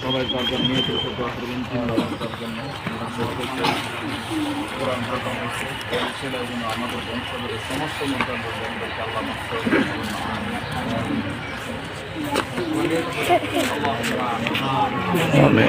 সবাই তার জন্য দোয়া করবেন তার জন্য। কোরআন খতম আমাদের বংশধরের সমস্ত মন্ত্রণকে আল্লাহ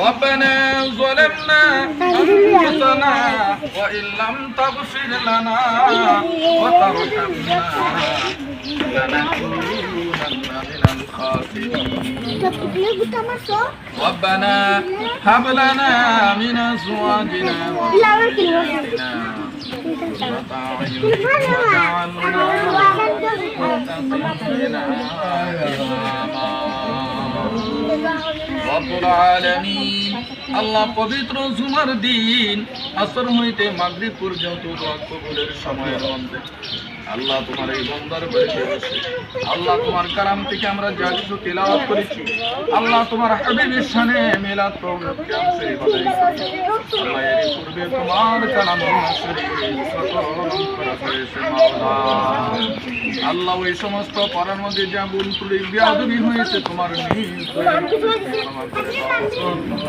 ربنا ظلمنا أنفسنا وإن لم تغفر لنا وترحمنا لنكونن من الخاسرين Lagu tamasok. ربنا هب لنا من أزواجنا وذرياتنا قرة أعين واجعلنا للمتقين إماما রব্বুল আলামিন আল্লাহ পবিত্র জুমার দিন আসর হইতে মাগরিব পর্যন্ত দোয়া কবুলের সময়ের মধ্যে আল্লাহ তোমার এই বন্দার বসে আল্লাহ তোমার কারাম থেকে আমরা যা কিছু তেলাওয়াত করেছি, আল্লাহ তোমার হাবিবের শানে মিলাদ আল্লাহ পূর্বে তোমার কালাম আল্লাহ ওই সমস্ত পরার মধ্যে যা ভুল ত্রুটি, বিয়াদবি হয়েছে, তোমার।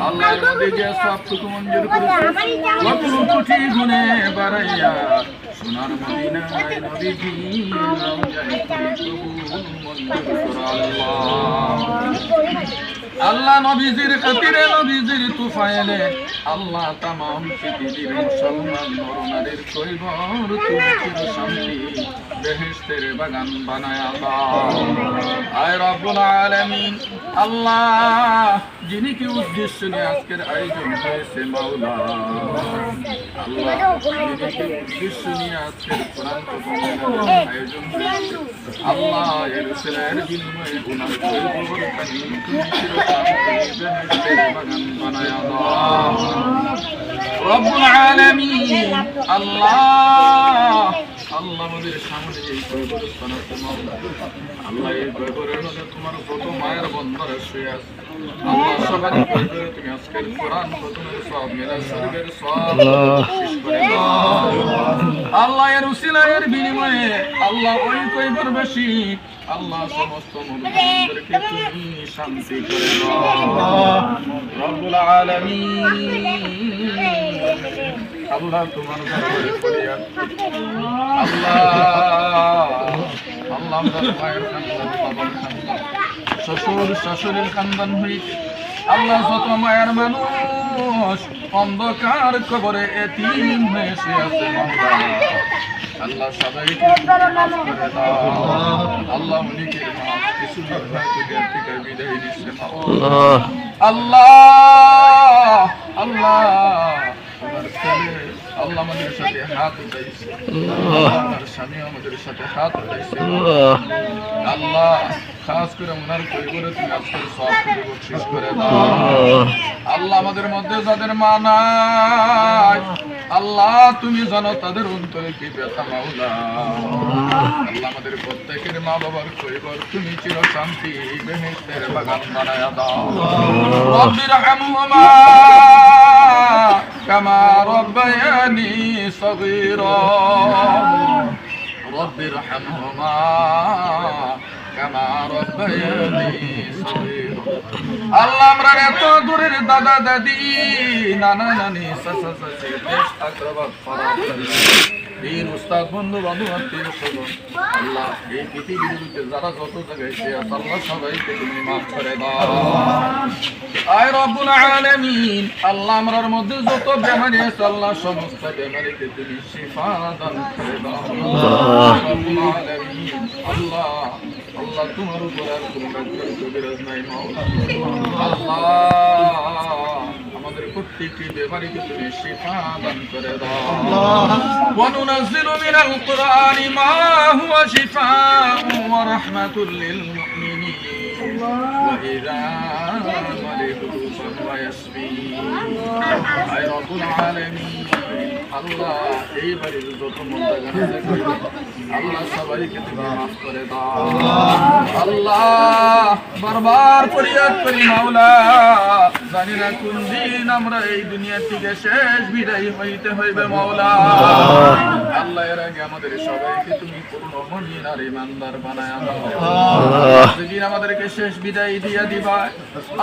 আল্লাহ যে সব সুখ মঞ্জুর করেছে কত গুণে বাড়াইয়া সোনার মদিনায় নবীজি রমজানে কবুল মঞ্জুর করো আল্লাহ আল্লাহ নবীজির খাতিরে, নবীজির তুফাইলে আল্লাহ তামাম পৃথিবীর মুসলমান নরনারীর তুমি চির শান্তি বেহেশতের বাগান বানায়া আয় রব্বুল আলামিন, আল্লাহ যিনি কি উদ্দেশ্য নিয়ে আজকের আয়োজন হয়েছে মাওলা। আল্লাহ যিনি কি উদ্দেশ্য নিয়ে আজকের কোরআন আল্লাহ। এর রব্বুল আলামিন আল্লাহ আল্লাহ আমাদের সামনে আল্লাহ এই তোমার কত মায়ের বন্ধরে শুয়ে আছে আল্লাহ সবার কৈবরে তুমি আজকের কোরআন খতমের সব মেলা শরীফের সব আল্লাহ এর উসিলায়ের বিনিময়ে আল্লাহ ওই কৈবর বেশি। আল্লাহ সমস্ত মুমিনদেরকে তুমি শান্তি করে দাও। রব্বুল আলামিন। আল্লাহ তোমার দরবারে ফরিয়াদ আল্লাহ। আল্লাহ আমরা মায়ের খানদান বাবার শ্বশুর, শাশুড়ির খানদান হইতে আল্লাহ যত মায়ের মানুষ অন্ধকার কবরে এতিম হয়ে আছে। আল্লাহ সবাইকে করে দাও। আল্লাহ উনিকে কিছু থেকে বিদায় দিচ্ছে। আল্লাহ। আল্লাহ তোমার ছেলে আল্লাহ আমাদের সাথে হাত উঠাইছে। আমার স্বামী আমাদের সাথে হাত উঠাইছে। আল্লাহ। খাস করে ওনার পরিবারে তুমি আজকের সব করে দাও। আল্লাহ আমাদের মধ্যে যাদের মানা আল্লাহ তুমি জানো তাদের অন্তরে কি ব্যথা মাওলা। আল্লাহ আমাদের প্রত্যেকের মা বাবার কৈবর তুমি চির শান্তি বেহেস্তের বাগান বানায় দাও। রব্বির কামা রব্বায়ানি সগীরা। রব্বির হামহুমা আল্লাহ আমরা এত দূরের দাদা দাদি নানা নানি চাচা চাচি বেশ আক্রবাদ বীর উস্তাদ বন্ধু বান্ধব আত্মীয় স্বজন আল্লাহ এই পৃথিবীর বুকে যারা যত জায়গায় সে আছে আল্লাহ সবাইকে তুমি মাফ করে দাও। আয় রব্বুল আলামিন আল্লাহ আমরার মধ্যে যত বেমারি আছে আল্লাহ সমস্ত বেমারিকে তুমি শিফা দান করে দাও। রব্বুল আলামিন আল্লাহ। আল্লাহ তোমার উপর আর কোনো রাজ্যের কবিরাজ নাই মাওলা আল্লাহ আমাদের প্রত্যেকটি বেমারিকে তুমি শিফা দান করে দাও وننزل من القرآن ما هو شفاء ورحمة للمؤمنين وإذا مرضوا فهو يشفين أي رب العالمين আল্লাহ এই বাড়ির যত আল্লাহ সবাইকে তুমি মাফ করে দাও। আল্লাহ। বারবার ফরিয়াদ করি মাওলা। জানি না কোন দিন আমরা এই দুনিয়া থেকে শেষ বিদায় হইতে হইবে মাওলা। আল্লাহ এর আগে আমাদের সবাইকে তুমি পূর্ণ আর ইমানদার বানায় যেদিন আমাদেরকে শেষ বিদায় দিয়া দিবা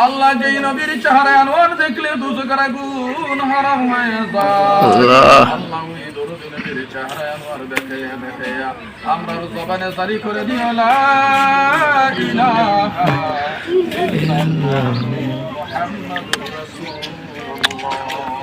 আল্লাহ যেই নবীর চেহারা আনোয়ার দেখলে দুজকার আগুন হারাম হয়ে যায়। আল্লাহ। দরুদ নবীর চেহারা আনোয়ার দেখে দেখে আমরার জবানে জারি করে দিও লা ইলাহা ইল্লাল্লাহ। محمد رسول الله